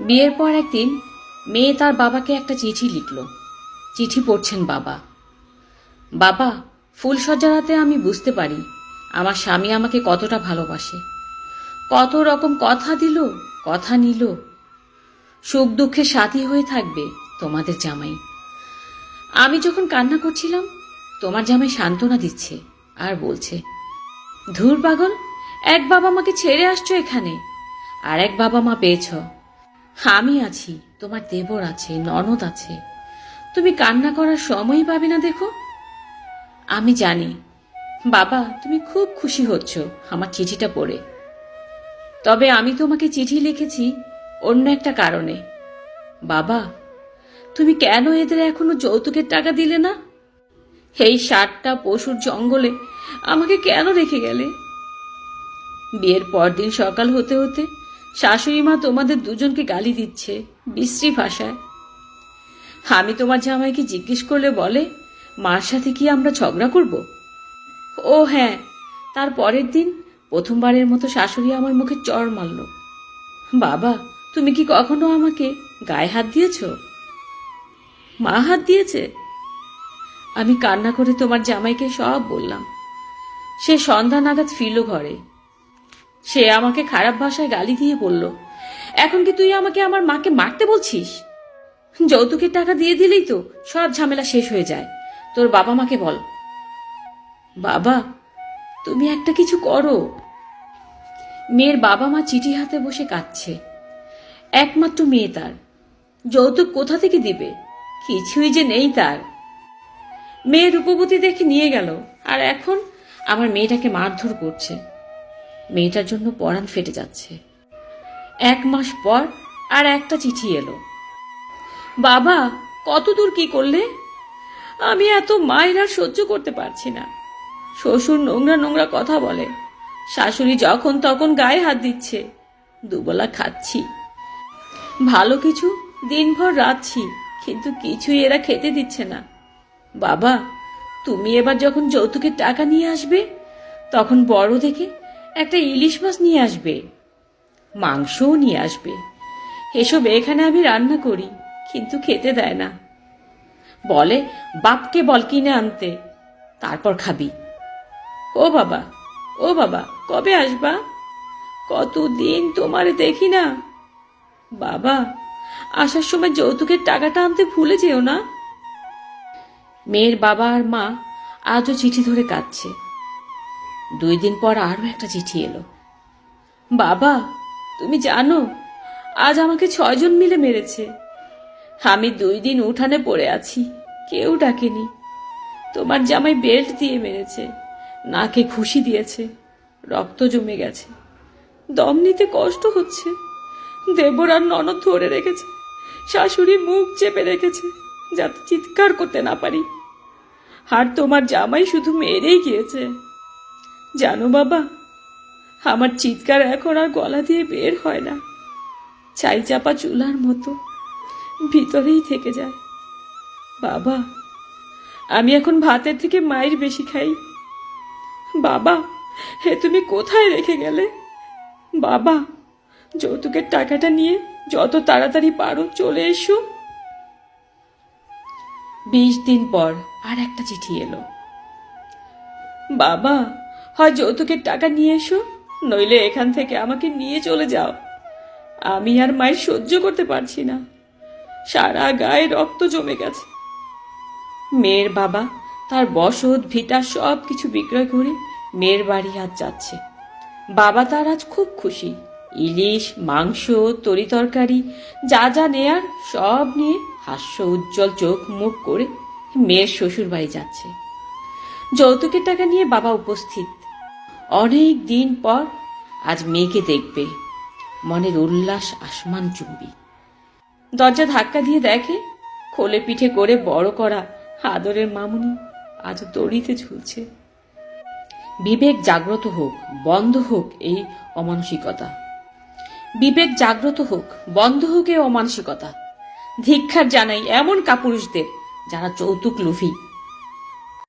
বিয়ের পর একদিন মেয়ে তার বাবাকে একটা চিঠি লিখল। চিঠি পড়ছেন বাবা। বাবা ফুল সজ্জারাতে আমি বুঝতে পারি, আমার স্বামী আমাকে কতটা ভালোবাসে। কত রকম কথা দিল, কথা নিল। সুখ দুঃখে সাথী হয়ে থাকবে তোমাদের জামাই। আমি যখন কান্না করছিলাম, তোমার জামাই সান্ত্বনা দিচ্ছে আর বলছে, ধুর পাগল, এক বাবা মাকে ছেড়ে আসছো এখানে, আর এক বাবা মা পেয়েছ। আমি আছি, তোমার দেবর আছে, ননদ আছে। তুমি কান্না করার সময় পাবে না দেখো। আমি জানি। বাবা, তুমি খুব খুশি হচ্ছ আমার চিঠিটা পড়ে। তবে আমি তোমাকে চিঠি লিখেছি অন্য একটা কারণে। বাবা, তুমি কেন এদের এখনও যৌতুকের টাকা দিলে না? এই ষাটটা পশুর জঙ্গলে আমাকে কেন রেখে গেলে? বিয়ের পরদিন সকাল হতে হতে শাশুড়ি মা তোমাদের দুজনকে গালি দিচ্ছে বিশ্রী ভাষায়। আমি তোমার জামাইকে জিজ্ঞেস করলে বলে, মার সাথে কি আমরা ঝগড়া করব? ও হ্যাঁ তার পরের দিন প্রথমবারের মতো শাশুড়ি আমার মুখে চর মারল। বাবা, তুমি কি কখনো আমাকে গায়ে হাত দিয়েছ? মা হাত দিয়েছে? আমি কান্না করে তোমার জামাইকে সব বললাম। সে সন্ধ্যা নাগাদ ফিরল ঘরে। সে আমাকে খারাপ ভাষায় গালি দিয়ে বলল, এখন কি তুই আমাকে আমার মাকে মারতে বলছিস? যৌতুকের টাকা দিয়ে দিলেই তো সব ঝামেলা শেষ হয়ে যায়। তোর বাবা মাকে বল। বাবা, তুমি একটা কিছু করো। মেয়ের বাবা মা চিঠি হাতে বসে কাঁদছে। একমাত্র মেয়ে তার। যৌতুক কোথা থেকে দিবে? কিছুই যে নেই তার। মেয়ে রূপবতী দেখে নিয়ে গেল, আর এখন আমার মেয়েটাকে মারধর করছে। মেয়েটার জন্য পরাণ ফেটে যাচ্ছে। এক মাস পর আর একটা চিঠি এলো। বাবা কত দূর কি করলে? আমি এত মায়ের আর সহ্য করতে পারছি না। শ্বশুর নোংরা নোংরা কথা বলে। শাশুড়ি যখন তখন গায়ে হাত দিচ্ছে। দুবেলা খাচ্ছি। ভালো কিছু দিনভর রাখছি কিন্তু কিছুই এরা খেতে দিচ্ছে না। বাবা, তুমি এবার যখন যৌতুকের টাকা নিয়ে আসবে, তখন বড় দেখে একটা ইলিশ মাছ নিয়ে আসবে। মাংসও নিয়ে আসবে। এসব এখানে আমি রান্না করি, কিন্তু খেতে দেয় না। বলে, বাপকে বল কিনে আনতে। তারপর খাবি। ও বাবা ও বাবা, কবে আসবা? কতদিন তোমারে দেখি না। বাবা, আসার সময় যৌতুকের টাকাটা আনতে ভুলে যেও না। মেয়ের বাবা আর মা আজও চিঠি ধরে কাঁদছে। দুই দিন পর আরও একটা চিঠি এলো। বাবা, তুমি জানো, আজ আমাকে ছয়জন মিলে মেরেছে। আমি দুই দিন উঠানে পড়ে আছি, কেউ ডাকেনি। তোমার জামাই বেল্ট দিয়ে মেরেছে, নাকে খুশি দিয়েছে, রক্ত জমে গেছে। দম নিতে কষ্ট হচ্ছে। দেবর আর ননদ ধরে রেখেছে, শাশুড়ি মুখ চেপে রেখেছে, যাতে চিৎকার করতে না পারি। আর তোমার জামাই শুধু মেরেই গিয়েছে। জানো বাবা, আমার চিৎকার এখন আর গলা দিয়ে বের হয় না। চাই চাপা চুলার মতো ভিতরেই থেকে যায়। বাবা, আমি এখন ভাতের থেকে মায়ের বেশি খাই। বাবা, হে তুমি কোথায় রেখে গেলে? বাবা, যৌতুকের টাকাটা নিয়ে যত তাড়াতাড়ি পারো চলে এসো। বিশ দিন পর আর একটা চিঠি এলো। বাবা হয় যৌতুকের টাকা নিয়ে এসো, নইলে এখান থেকে আমাকে নিয়ে চলে যাও। আমি আর মায়ের সহ্য করতে পারছি না। সারা গায়ে রক্ত জমে গেছে। মেয়ের বাবা, তার বসত, ভিটা সব কিছু বিক্রয় করে মেয়ের বাড়ি আজ যাচ্ছে। বাবা তার আজ খুব খুশি। ইলিশ, মাংস, তরি তরকারি, যা যা নেয়ার সব নিয়ে হাস্য উজ্জ্বল চোখ মুখ করে মেয়ের শ্বশুর বাড়ি যাচ্ছে। যৌতুকের টাকা নিয়ে বাবা উপস্থিত। অনেক দিন পর আজ মেয়েকে দেখবে। মনের উল্লাস আসমান চুম্বি। দরজা ধাক্কা দিয়ে দেখে, খোলে পিঠে করে বড় করা আদরের মামুনি আজ দড়িতে ঝুলছে। বিবেক জাগ্রত হোক, বন্ধ হোক এই অমানসিকতা। বিবেক জাগ্রত হোক, বন্ধ হোক এই অমানসিকতা। ধিক্ষার জানাই এমন কাপুরুষদের যারা যৌতুক লুভি